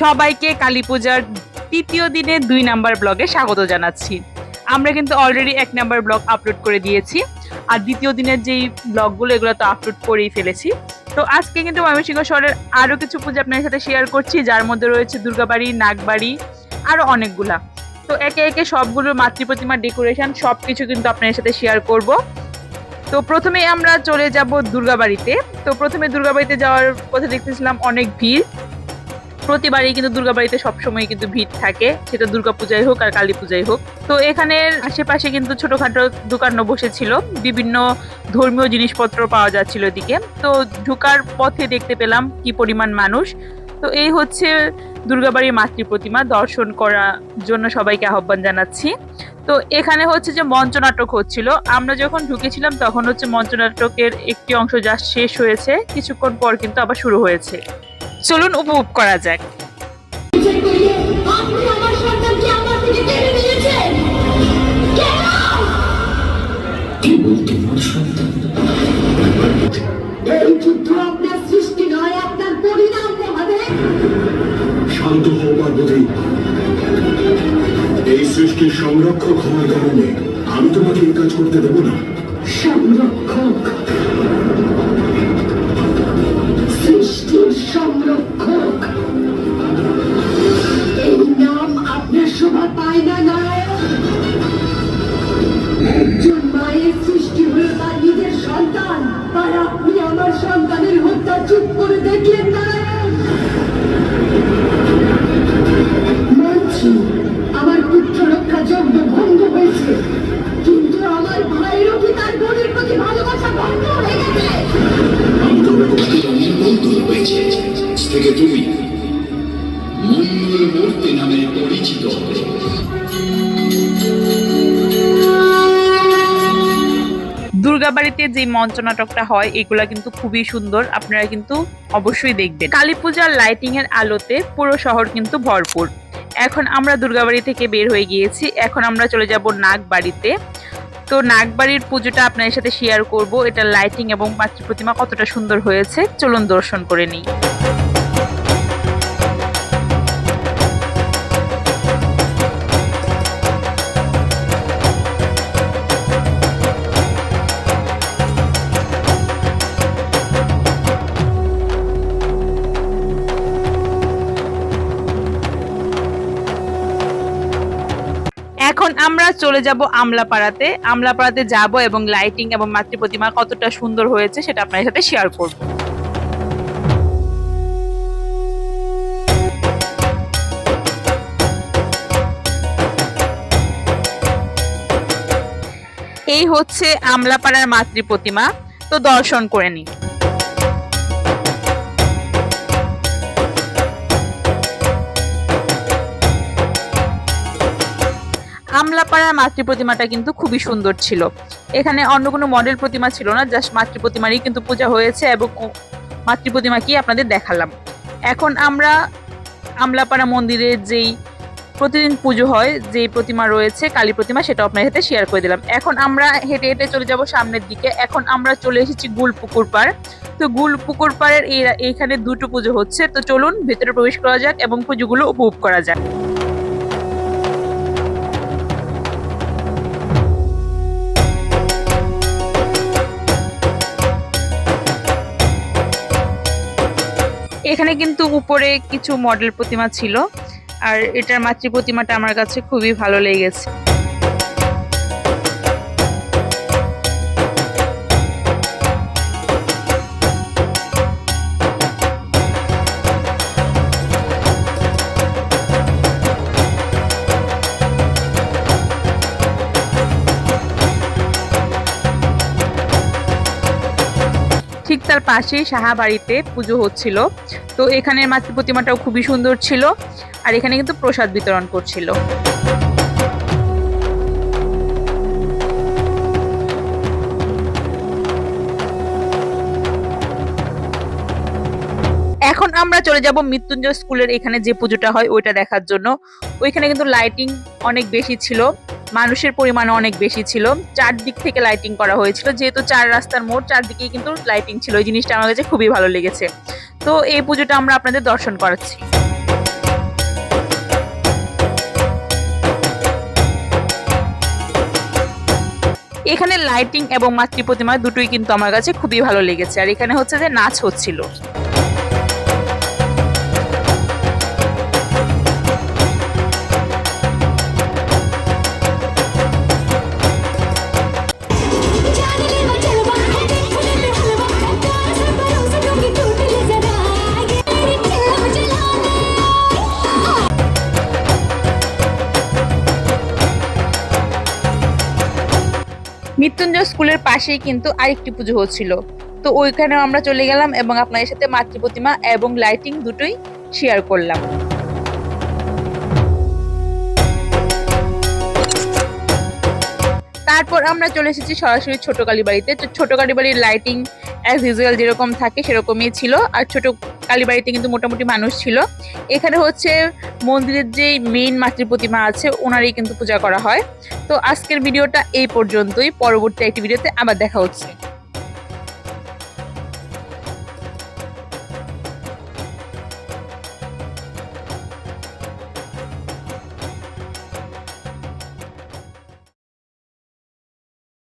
সবাইকে কালী পূজার তৃতীয় দিনে দুই নাম্বার ব্লগে স্বাগত জানাচ্ছি। আমরা কিন্তু অলরেডি এক নাম্বার ব্লগ আপলোড করে দিয়েছি। আর দ্বিতীয় দিনের যেই ব্লগগুলো, এগুলো তো আপলোড করেই ফেলেছি। তো আজকে কিন্তু ময়মনসিংহ শহরের আরও কিছু পূজা আপনাদের সাথে শেয়ার করছি, যার মধ্যে রয়েছে দুর্গাবাড়ি, নাগবাড়ি, আরও অনেকগুলা। তো একে একে সবগুলো মাতৃ প্রতিমার ডেকোরেশন সব কিছু কিন্তু আপনাদের সাথে শেয়ার করব। তো প্রথমে আমরা চলে যাব দুর্গাবাড়িতে। তো প্রথমে দুর্গাবাড়িতে যাওয়ার পথে দেখতেছিলাম অনেক ভিড়। প্রতিবারই কিন্তু দুর্গাবাড়িতে সবসময় কিন্তু ভিড় থাকে। সেটা দুর্গা পূজায় হোক আর কালী পূজায় হোক। তো এখানের আশেপাশে কিন্তু ছোটখাটো দোকানও বসেছিল। বিভিন্ন ধর্মীয় জিনিসপত্র পাওয়া যাচ্ছিল এদিকে। তো ঢুকার পথে দেখতে পেলাম কি পরিমাণ মানুষ। তো এই হচ্ছে দুর্গাবাড়ির মাতৃ প্রতিমা। দর্শন করার জন্য সবাইকে আহ্বান জানাচ্ছি। তো এখানে হচ্ছে যে মঞ্চনাটক হচ্ছিল। আমরা যখন ঢুকেছিলাম তখন হচ্ছে মঞ্চনাটকের একটি অংশ যা শেষ হয়েছে। কিছুক্ষণ পর কিন্তু আবার শুরু হয়েছে। চলুন উপভোগ করা যাক। কেবল তোমার সন্তান এই যুদ্ধ আপনার সৃষ্টি নয় আপনার পরিণাম মহাদেব শান্ত হও পার্বতী। এই সৃষ্টির সংরক্ষক হওয়ার কারণে আমি তোমাকে এই কাজ করতে দেবো না। সংরক্ষক? মঙ্গল মূর্তি নামে পরিচিত দুর্গাবাড়িতে যে মঞ্চ নাটকটা হয়, এগুলা কিন্তু খুবই সুন্দর। আপনারা কিন্তু অবশ্যই দেখবেন। কালী পূজার লাইটিং এর আলোতে পুরো শহর কিন্তু ভরপুর। এখন আমরা দুর্গাবাড়ি থেকে বের হয়ে গিয়েছি। এখন আমরা চলে যাব নাগবাড়িতে। তো নাগবাড়ির পুজোটা আপনাদের সাথে শেয়ার করব। এটা লাইটিং এবং মাতৃ প্রতিমা কতটা সুন্দর হয়েছে। চলুন দর্শন করে নিই। এখন আমরা চলে যাব আমলাপাড়াতে। আমলাপাড়াতে যাব এবং লাইটিং এবং মাতৃ প্রতিমা কতটা সুন্দর হয়েছে সেটা আপনার সাথে শেয়ার করব। এই হচ্ছে আমলাপাড়ার মাতৃ প্রতিমা। তো দর্শন করে নিই। আমলাপাড়ার মাতৃ প্রতিমাটা কিন্তু খুবই সুন্দর ছিল। এখানে অন্য কোনো মডেল প্রতিমা ছিল না জাস্ট মাতৃ প্রতিমারই কিন্তু পূজা হয়েছে এবং মাতৃ প্রতিমাকেই আপনাদের দেখালাম। এখন আমরা আমলাপাড়া মন্দিরে যেই প্রতিদিন পুজো হয় যে প্রতিমা রয়েছে, কালী প্রতিমা, সেটা আপনার সাথে শেয়ার করে দিলাম। এখন আমরা হেঁটে হেঁটে চলে যাব সামনের দিকে। এখন আমরা চলে এসেছি গুলপুকুর পাড় তো গুলপুকুর পাড়ের এই- এইখানে দুটো পুজো হচ্ছে। তো চলুন, ভেতরে প্রবেশ করা যাক এবং পুজোগুলো উপভোগ করা যাক। এখানে কিন্তু উপরে কিছু মডেল প্রতিমা ছিল। আর এটার মাতৃ প্রতিমাটা আমার কাছে খুবই ভালো লেগেছে। ঠিক তার পাশেই সাহাবাড়িতে পুজো হচ্ছিল। তো এখানের মাতৃ প্রতিমাটাও খুবই সুন্দর ছিল আর এখানে কিন্তু প্রসাদ বিতরণ করছিল। এখন আমরা চলে যাব মৃত্যুঞ্জয় স্কুলের এখানে যে পুজোটা হয় ওইটা দেখার জন্য। ওইখানে কিন্তু লাইটিং অনেক বেশি ছিল। মানুষের পরিমাণ অনেক বেশি ছিল। চারদিক থেকে লাইটিং করা হয়েছিল। যেহেতু চার রাস্তার মোড় চারদিকে কিন্তু লাইটিং ছিল। ওই জিনিসটা আমার কাছে খুবই ভালো লেগেছে। তো এই পুজোটা আমরা আপনাদের দর্শন করাচ্ছি। এখানে লাইটিং এবং মাতৃ প্রতিমা দুটোই কিন্তু আমার কাছে খুবই ভালো লেগেছে। আর এখানে হচ্ছে যে নাচ হচ্ছিল। মৃত্যুঞ্জয় স্কুলের পাশেই কিন্তু আরেকটি পুজো হচ্ছিল। তো ওইখানেও আমরা চলে গেলাম এবং আপনাদের সাথে মাতৃ প্রতিমা এবং লাইটিং দুটোই শেয়ার করলাম। তারপর আমরা চলে এসেছি সরাসরি ছোট কালী বাড়িতে তো ছোট কালী বাড়ির লাইটিং অ্যাজ ইউজুয়াল যেরকম থাকে সেরকমই ছিল। আর ছোট কালীবাড়িতে কিন্তু মোটামুটি মানুষ ছিল। এখানে হচ্ছে মন্দিরের যেই মেইন মাতৃ প্রতিমা আছে, ওনারই কিন্তু পূজা করা হয়। তো আজকের ভিডিওটা এই পর্যন্তই। পরবর্তী একটি ভিডিওতে আবার দেখা হচ্ছে।